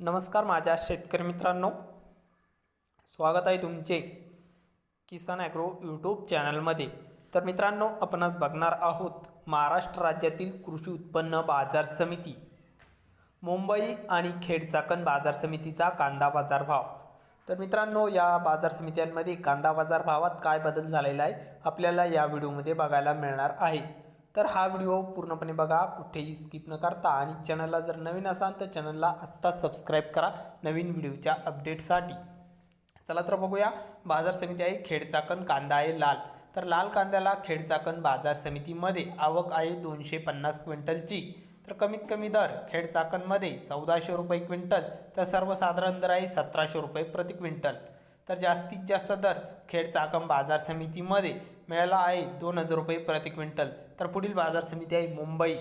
नमस्कार माझ्या शेतकरी मित्रांनो. स्वागत आहे तुमचे किसान ॲग्रो यूट्यूब चॅनलमध्ये. तर मित्रांनो आपणच बघणार आहोत महाराष्ट्र राज्यातील कृषी उत्पन्न बाजार समिती. मुंबई आणि खेडचाकण बाजार समितीचा कांदा बाजार भाव. तर मित्रांनो या बाजार समित्यांमध्ये कांदा बाजार भावात काय बदल झालेला आहे आपल्याला या व्हिडिओमध्ये बघायला मिळणार आहे. तर हा व्हिडिओ पूर्णपणे बघा कुठेही स्किप न करता. आणि चॅनलला जर नवीन असाल तर चॅनलला आत्ता सबस्क्राईब करा नवीन व्हिडिओच्या अपडेटसाठी चला तर बघूया बाजार समिती आहे खेडचाकण कांदा आहे लाल. तर लाल कांद्याला खेडचाकण बाजार समितीमध्ये आवक आहे दोनशे पन्नास क्विंटलची. तर कमीत कमी दर खेडचाकणमध्ये चौदाशे रुपये क्विंटल तर सर्वसाधारण दर आहे सतराशे रुपये प्रति क्विंटल. तर जास्तीत जास्त दर खेड चाकण बाजार समितीमध्ये मिळाला आहे. दोन हजार रुपये प्रति क्विंटल. तर पुढील बाजार समिती आहे मुंबई.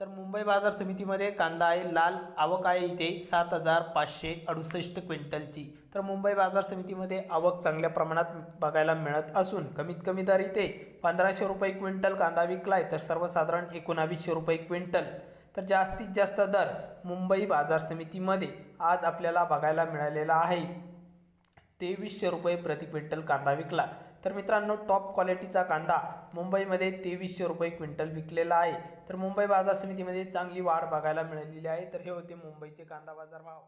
तर मुंबई बाजार समितीमध्ये कांदा आहे लाल आवक आहे इथे सात हजार पाचशे अडुसष्ट क्विंटलची. तर मुंबई बाजार समितीमध्ये आवक चांगल्या प्रमाणात बघायला मिळत असून कमीत कमी दर इथे पंधराशे रुपये क्विंटल कांदा विकलाय तर सर्वसाधारण एकोणावीसशे रुपये क्विंटल. तर जास्तीत जास्त दर मुंबई बाजार समितीमध्ये आज आपल्याला बघायला मिळालेला आहे. तेवीसशे रुपये प्रति क्विंटल कांदा विकला. तर मित्रांनो टॉप क्वालिटीचा कांदा मुंबईमध्ये तेवीसशे रुपये क्विंटल विकलेला आहे. तर मुंबई बाजार समितीमध्ये चांगली वाढ बघायला मिळालेली आहे. तर हे होते मुंबईचे कांदा बाजार भाव.